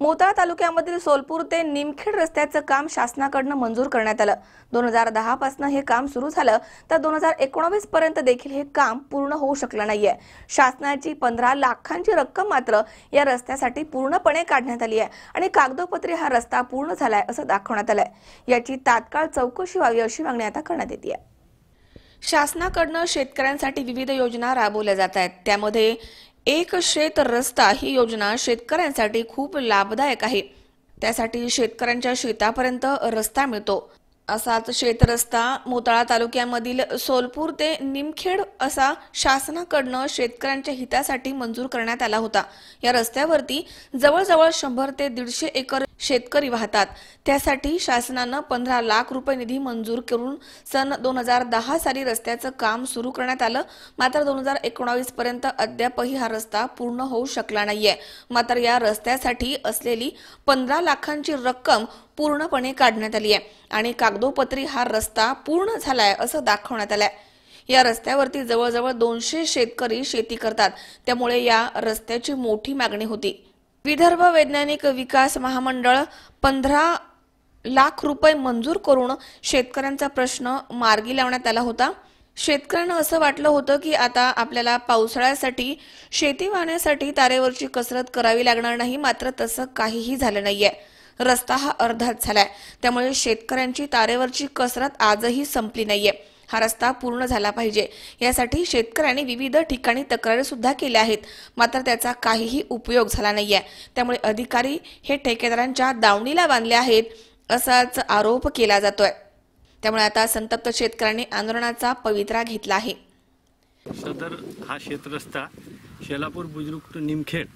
मोताळा तालुक्यामधील सोलपूर ते निमखेड रस्त्याचं काम शासनाकडनं मंजूर करण्यात आलं. दोन हजार दहा पासून हे काम सुरू झालं तर दोन हजार एकोणावीस पर्यंत देखील हे काम पूर्ण होऊ शकलं नाहीये. शासनाची पंधरा लाखांची रक्कम मात्र या रस्त्यासाठी पूर्णपणे काढण्यात आली आहे आणि कागदोपत्री हा रस्ता पूर्ण झालाय असं दाखवण्यात आलंय. याची तात्काळ चौकशी व्हावी अशी मागणी आता करण्यात येते शासनाकडनं शेतकऱ्यांसाठी विविध योजना राबवल्या जात आहेत. त्यामध्ये एक शेत रस्ता ही योजना शेतकऱ्यांसाठी खूप लाभदायक आहे. त्यासाठी शेतकऱ्यांच्या शेतापर्यंत रस्ता मिळतो. असाच शेतरस्ता मोताळा तालुक्यामधील सोलपूर ते निमखेड असा शासनाकडनं शेतकऱ्यांच्या हितासाठी मंजूर करण्यात आला होता. या रस्त्यावरती जवळजवळ शंभर ते दीडशे एकर शेतकरी वाहतात. त्यासाठी शासनानं पंधरा लाख रुपये निधी मंजूर करून सन दोन हजार दहा साली रस्त्याचं काम सुरू करण्यात आलं. मात्र दोन हजार एकोणावीस पर्यंत अद्यापही हा रस्ता पूर्ण होऊ शकला नाहीये. मात्र या रस्त्यासाठी असलेली पंधरा लाखांची रक्कम पूर्णपणे काढण्यात आली आहे आणि कागदोपत्री हा रस्ता पूर्ण झालाय असं दाखवण्यात आलंय. या रस्त्यावरती जवळजवळ दोनशे शेतकरी शेती करतात. त्यामुळे या रस्त्याची मोठी मागणी होती. विदर्भ वैज्ञानिक विकास महामंडळ पंधरा लाख रुपये मंजूर करून शेतकऱ्यांचा प्रश्न मार्गी लावण्यात आला होता. शेतकऱ्यांना असं वाटलं होतं की आता आपल्याला पावसाळ्यासाठी शेती वाहण्यासाठी तारेवरची कसरत करावी लागणार नाही मात्र तसं काहीही झालं नाहीये. रस्ता हा अर्धाच झालाय. त्यामुळे शेतकऱ्यांची तारेवरची कसरत आजही संपली नाहीये. हा रस्ता पूर्ण झाला पाहिजे. यासाठी शेतकऱ्यांनी विविध ठिकाणी तक्रारी सुद्धा केल्या आहेत. मात्र त्याचा काहीही उपयोग झाला नाहीये. त्यामुळे अधिकारी हे ठेकेदारांच्या दावणीला बांधले आहेत असाच आरोप केला जातोय. त्यामुळे आता संतप्त शेतकऱ्यांनी आंदोलनाचा पवित्रा घेतला आहे. सदर हा शेतरस्ता शेलापूर बुजुर्ग निमखेड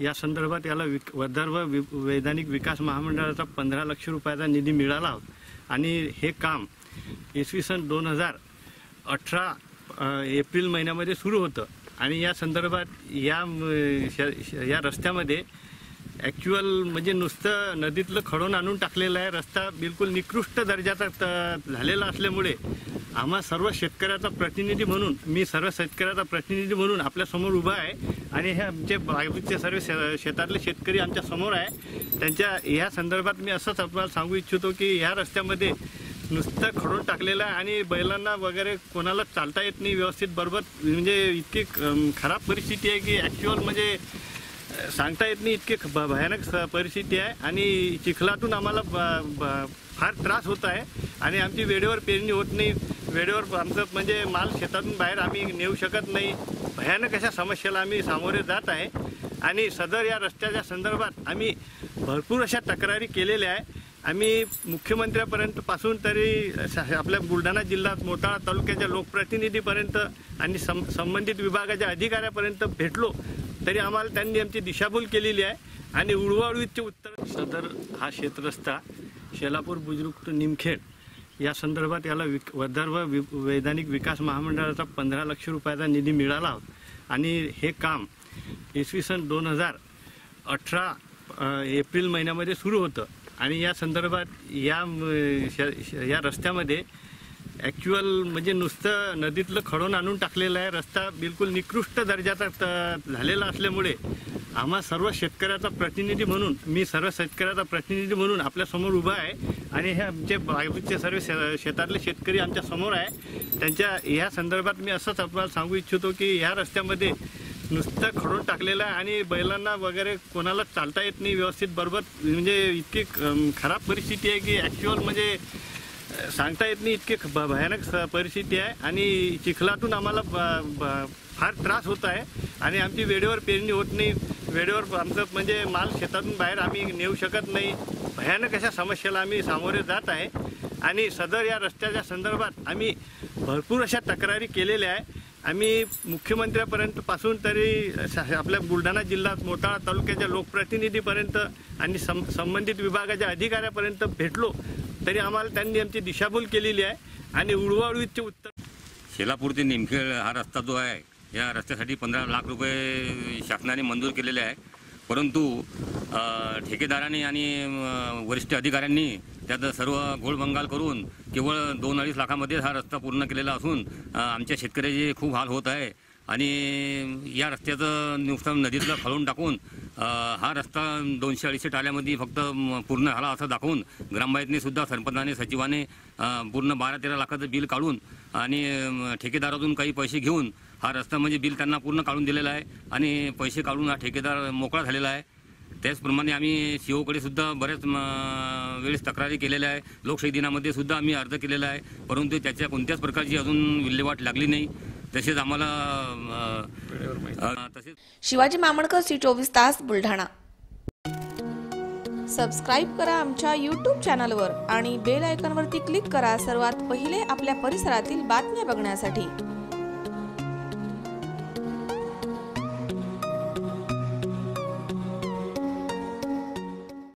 या संदर्भात याला विक विदर्भ वि वैधानिक विकास महामंडळाचा पंधरा लक्ष रुपयाचा निधी मिळाला आणि हे काम इसवी सन दोन हजार अठरा एप्रिल महिन्यामध्ये सुरू होतं. आणि या संदर्भात या श- श- या रस्त्यामध्ये ॲक्च्युअल म्हणजे नुसतं नदीतलं खडून आणून टाकलेलं आहे. रस्ता बिलकुल निकृष्ट दर्जाचा त- झालेला असल्यामुळे आम्हा सर्व शेतकऱ्याचा प्रतिनिधी म्हणून मी सर्व शेतकऱ्याचा प्रतिनिधी म्हणून आपल्यासमोर उभा आहे. आणि हे आमचे बाजूचे सर्व शे- शेतातले शेतकरी आमच्यासमोर आहे. त्यांच्या ह्या संदर्भात मी असंच आपल्याला सांगू इच्छितो की ह्या रस्त्यामध्ये नुसतं खडून टाकलेलं आहे आणि बैलांना वगैरे कोणाला चालता येत नाही व्यवस्थित बरोबर? म्हणजे इतकी खराब परिस्थिती आहे की ॲक्च्युअल म्हणजे सांगता येत नाही इतकी भयानक स- परिस्थिती आहे आणि चिखलातून आम्हाला ब- ब- फार त्रास होत आहे आणि आमची वेळेवर पेरणी होत नाही. वेळेवर आमचं म्हणजे माल शेतातून बाहेर आम्ही नेऊ शकत नाही. भयानक अशा समस्येला आम्ही सामोरे जात आहे. आणि सदर या रस्त्याच्या संदर्भात आम्ही भरपूर अशा तक्रारी केलेल्या आहे. आम्ही मुख्यमंत्र्यापर्यंत पासून तरी आपल्या बुलढाणा जिल्ह्यात मोताळा तालुक्याच्या लोकप्रतिनिधीपर्यंत आणि सं संबंधित विभागाच्या अधिकाऱ्यापर्यंत भेटलो तरी आम्हाला त्यांनी आमची दिशाभूल केलेली आहे. आणि उडवाउडवीचे उत्तर सदर हा शेतरस्ता शेलापूर बुजुर्ग निमखेड. या संदर्भात याला विक विदर्भ वि वैधानिक विकास महामंडळाचा पंधरा लक्ष रुपयाचा निधी मिळाला होता. आणि हे काम इसवी सन दोन हजार अठरा एप्रिल महिन्यामध्ये सुरू होतं. आणि या संदर्भात या श- श- या रस्त्यामध्ये ॲक्च्युअल म्हणजे नुसतं नदीतलं खडून आणून टाकलेलं आहे. रस्ता बिलकुल निकृष्ट दर्जाचा त- झालेला असल्यामुळे आम्हा सर्व शेतकऱ्याचा प्रतिनिधी म्हणून मी सर्व शेतकऱ्याचा प्रतिनिधी म्हणून आपल्यासमोर उभा आहे. आणि हे आमचे बाजूचे सर्व शे- शेतातले शेतकरी आमच्यासमोर आहे. त्यांच्या ह्या संदर्भात मी असंच आपल्याला सांगू इच्छितो की ह्या रस्त्यामध्ये नुसतं खडून टाकलेलं आहे आणि बैलांना वगैरे कोणाला चालता येत नाही व्यवस्थित. बरोबर म्हणजे इतकी खराब परिस्थिती आहे की ॲक्च्युअल म्हणजे सांगता येत नाही इतकी भयानक स- परिस्थिती आहे. आणि चिखलातून आम्हाला ब- ब- फार त्रास होत आहे. आणि आमची वेळेवर पेरणी होत नाही. वेळेवर आमचं म्हणजे माल शेतातून बाहेर आम्ही नेऊ शकत नाही. भयानक अशा समस्येला आम्ही सामोरे जात आहे. आणि सदर या रस्त्याच्या संदर्भात आम्ही भरपूर अशा तक्रारी केलेल्या आहे. आम्ही मुख्यमंत्र्यापर्यंत पासून तरी आपल्या बुलढाणा जिल्ह्यात मोताळा तालुक्याच्या लोकप्रतिनिधीपर्यंत आणि सं संबंधित विभागाच्या अधिकाऱ्यापर्यंत भेटलो तरी आम्हाला त्यांनी आमची दिशाभूल केलेली आहे आणि उडवाउडवीचे उत्तर शेलापूर ते निमखेड हा रस्ता जो आहे या रस्त्यासाठी पंधरा लाख रुपये शासनाने मंजूर केलेले आहे. परंतु ठेकेदारांनी आणि वरिष्ठ अधिकाऱ्यांनी त्यात सर्व घोळबंगाल करून केवळ दोन अडीच लाखामध्येच हा रस्ता पूर्ण केलेला असून आमच्या शेतकऱ्याचे खूप हाल होत आहे. आणि या रस्त्याचं नुकसान नदीतलं खळून टाकून हा रस्ता दोनशे अडीचशे टाल्यामध्ये फक्त पूर्ण झाला असं दाखवून ग्रामपंचायतने सुद्धा सरपंचाने सचिवाने पूर्ण बारा तेरा लाखाचं बिल काढून आणि ठेकेदारातून काही पैसे घेऊन हा रस्ता म्हणजे बिल त्यांना पूर्ण काढून दिलेला आहे आणि पैसे काढून हा ठेकेदार मोकळा झालेला आहे. त्याचप्रमाणे आम्ही सीओकडे सुद्धा बऱ्याच वेळेस तक्रारी केलेल्या आहे. लोकशाही दिनामध्ये सुद्धा आम्ही अर्ज केलेला आहे. परंतु त्याच्या कोणत्याच प्रकारची अजून विल्हेवाट लागली नाही. तसेच आम्हाला तसेच शिवाजी मामणकर सी चोवीस तास बुलढाणा. सबस्क्राईब करा आमच्या यूट्यूब चॅनलवर आणि बेल आयकॉनवरती क्लिक करा सर्वात पहिले आपल्या परिसरातील बातम्या बघण्यासाठी.